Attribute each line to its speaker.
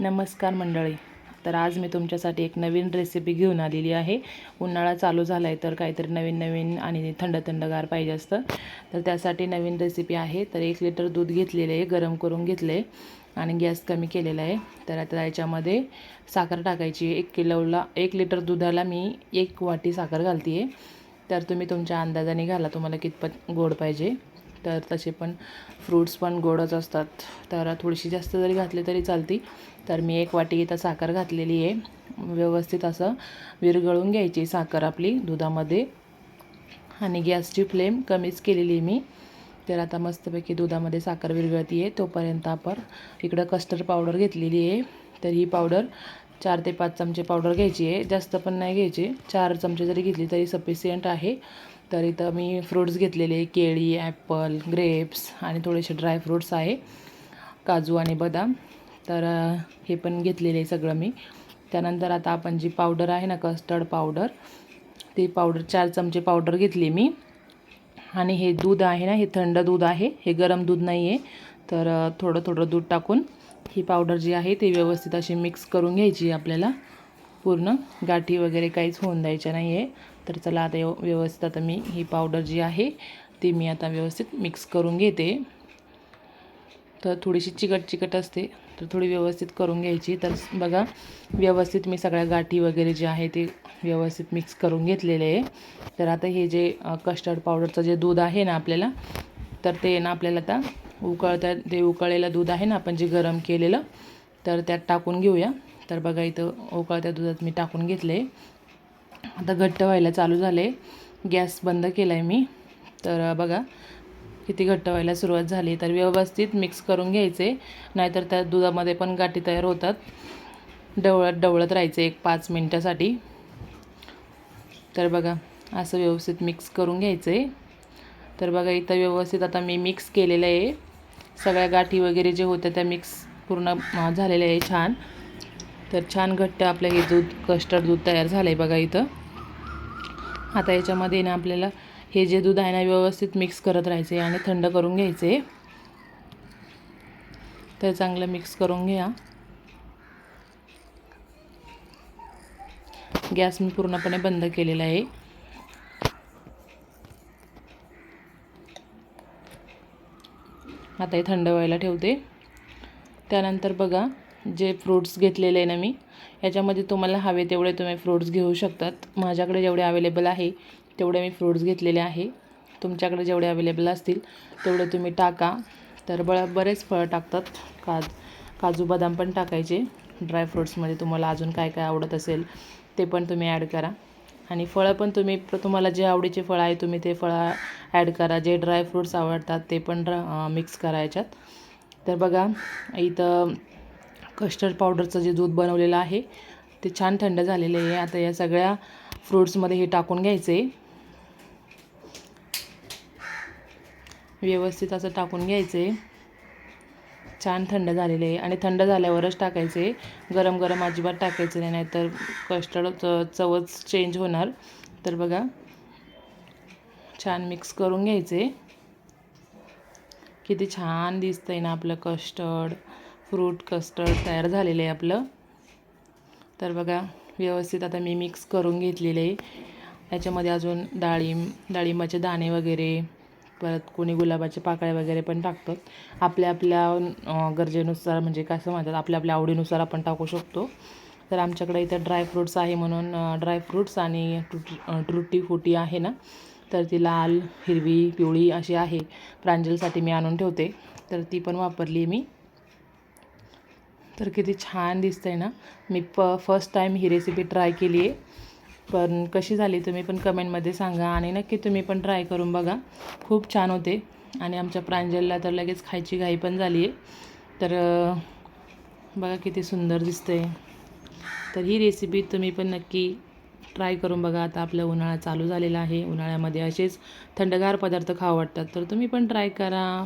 Speaker 1: नमस्कार मंडळी. तर आज मी तुमच्यासाठी एक नवीन रेसिपी घेऊन आलेली आहे. उन्हाळा चालू झाला आहे तर काहीतरी नवीन नवीन आणि थंड थंडगार पाहिजे असतं. तर त्यासाठी नवीन रेसिपी आहे. तर एक लिटर दूध घेतलेलं आहे गरम करून घेतलं आहे आणि गॅस कमी केलेला आहे. तर आता याच्यामध्ये साखर टाकायची एक किलोला एक लिटर दुधाला मी एक वाटी साखर घालते आहे तर तुम्ही तुमच्या अंदाजाने घाला तुम्हाला कितपत गोड पाहिजे. तर तसे पण फ्रूट्स पण गोडच असतात. तर थोडीशी जास्त जरी घातली तरी चालती. तर मी एक वाटी इथं साखर घातलेली आहे. व्यवस्थित असं विरघळून घ्यायची साखर आपली दुधामध्ये. आणि गॅसची फ्लेम कमीच केलेली आहे मी. तर आता मस्तपैकी दुधामध्ये साखर विरघळती आहे तोपर्यंत आपण इकडं कस्टर्ड पावडर घेतलेली आहे. तर ही पावडर चार ते पाच चमचे पावडर घ्यायची आहे. जास्त पण नाही घ्यायची. चार चमचे जरी घेतली तरी सफिशियंट आहे. तर इथं मी फ्रूट्स घेतलेले केळी ॲपल ग्रेप्स आणि थोडेसे ड्रायफ्रूट्स आहे काजू आणि बदाम. तर हे पण घेतलेले सगळं मी. त्यानंतर आता आपण जी पावडर आहे ना कस्टर्ड पावडर ती पावडर चार चमचे पावडर घेतली मी. आणि हे दूध आहे ना हे थंड दूध आहे हे गरम दूध नाही आहे तर थोडं थोडं दूध टाकून ही पावडर जी आहे ती व्यवस्थित अशी मिक्स करून घ्यायची आपल्याला. पूर्ण गाठी वगैरे काहीच होऊन द्यायच्या नाही आहे तर चला आता व्यवस्थित आता मी ही पावडर जी आहे ती मी आता व्यवस्थित मिक्स करून घेते. तर थोडीशी चिकट चिकट असते तर थोडी व्यवस्थित करून घ्यायची. तर बघा व्यवस्थित मी सगळ्या गाठी वगैरे जे आहे ते व्यवस्थित मिक्स करून घेतलेले आहे. तर आता हे जे कस्टर्ड पावडरचं जे दूध आहे ना आपल्याला तर ते ना आपल्याला आता उकळत्या ते उकळलेलं दूध आहे ना आपण जे गरम केलेलं तर त्यात टाकून घेऊया. तर बघा इथं उकळत्या दुधात मी टाकून घेतले. आता घट्ट व्हायला चालू झाले. गॅस बंद केला आहे मी. तर बघा किती घट्ट व्हायला सुरुवात झाली. तर व्यवस्थित मिक्स करून घ्यायचे. नाहीतर त्या दुधामध्ये पण गाठी तयार होतात. डवळत डवळत राहायचे एक पाच मिनटासाठी. तर बघा असं व्यवस्थित मिक्स करून घ्यायचं. आहे तर बघा इथं व्यवस्थित आता मी मिक्स केलेलं आहे. सगळ्या गाठी वगैरे जे होत्या त्या मिक्स पूर्ण झालेल्या आहे छान. तर छान घट्ट आपलं हे दूध कस्टर्ड दूध तयार झालं आहे बघा इथं. आता याच्यामध्ये ना आपल्याला हे जे दूध आहे ना व्यवस्थित मिक्स करत राहायचे आणि थंड करून घ्यायचे. तर चांगलं मिक्स करून घ्या. गॅस मी पूर्णपणे बंद केलेला आहे. आता हे थंड व्हायला ठेवते. त्यानंतर बघा जे फ्रूट्स घेतलेले आहे ना मी याच्यामध्ये तुम्हाला हवे तेवढे तुम्ही फ्रूट्स घेऊ शकतात. माझ्याकडे जेवढे अवेलेबल आहे तेवढे मी फ्रूट्स घेतलेले आहे. तुमच्याकडे जेवढे अवेलेबल असतील तेवढे तुम्ही टाका. तर ब बरेच फळं टाकतात. काज काजू बदाम पण टाकायचे. ड्रायफ्रूट्समध्ये तुम्हाला अजून काय काय आवडत असेल ते पण तुम्ही ॲड करा. आणि फळं पण तुम्ही तुम्हाला जे आवडीचे फळं आहे तुम्ही ते फळं ॲड करा. जे ड्रायफ्रूट्स आवडतात ते पण मिक्स करायच्यात तर बघा इथं कस्टर्ड पावडरचं जे दूध बनवलेलं आहे ते छान थंड झालेलं आहे. आता या सगळ्या फ्रूट्समध्ये हे टाकून घ्यायचे. व्यवस्थित असं टाकून घ्यायचे. छान थंड झालेले आहे. आणि थंड झाल्यावरच टाकायचे. गरम गरम अजिबात टाकायचं नाही नाहीतर कस्टर्ड च चवच चेंज होणार. तर बघा छान मिक्स करून घ्यायचे. किती छान दिसतंय ना आपलं कस्टर्ड. फ्रूट कस्टर्ड तयार झालेलं आहे आपलं. तर बघा व्यवस्थित आता मी मिक्स करून घेतलेलं आहे. याच्यामध्ये अजून डाळिंब डाळिंबाचे दाणे वगैरे परत कोणी गुलाबाचे पाकळ्या वगैरे पण टाकतात. आपल्या आपल्या गरजेनुसार म्हणजे कसं म्हणतात आपल्या आपल्या आवडीनुसार आपण टाकू शकतो. तर आमच्याकडे इथं ड्रायफ्रूट्स आहे म्हणून ड्रायफ्रूट्स आणि ट्रुटी अं, फुटी आहे ना? तर ती लाल हिरवी पिवळी अशी आहे. प्रांजलसाठी मी आणून ठेवते. तर ती पण वापरली मी. तर किती छान दिसतंय ना. मी प फर्स्ट टाईम ही रेसिपी ट्राय केली आहे पण कशी झाली तुम्ही पण कमेंटमध्ये सांगा आणि नक्की तुम्ही पण ट्राय करून बघा. खूप छान होते. आणि आमच्या प्रांजलला तर लगेच खायची घाई पण झाली आहे तर बघा किती सुंदर दिसतंय. तर ही रेसिपी तुम्ही पण नक्की ट्राय करून बघा. आता आपला उन्हाळा चालू झालेला आहे. उन्हाळ्यामध्ये असेच थंडगार पदार्थ खावं वाटतात. तर तुम्ही पण ट्राय करा.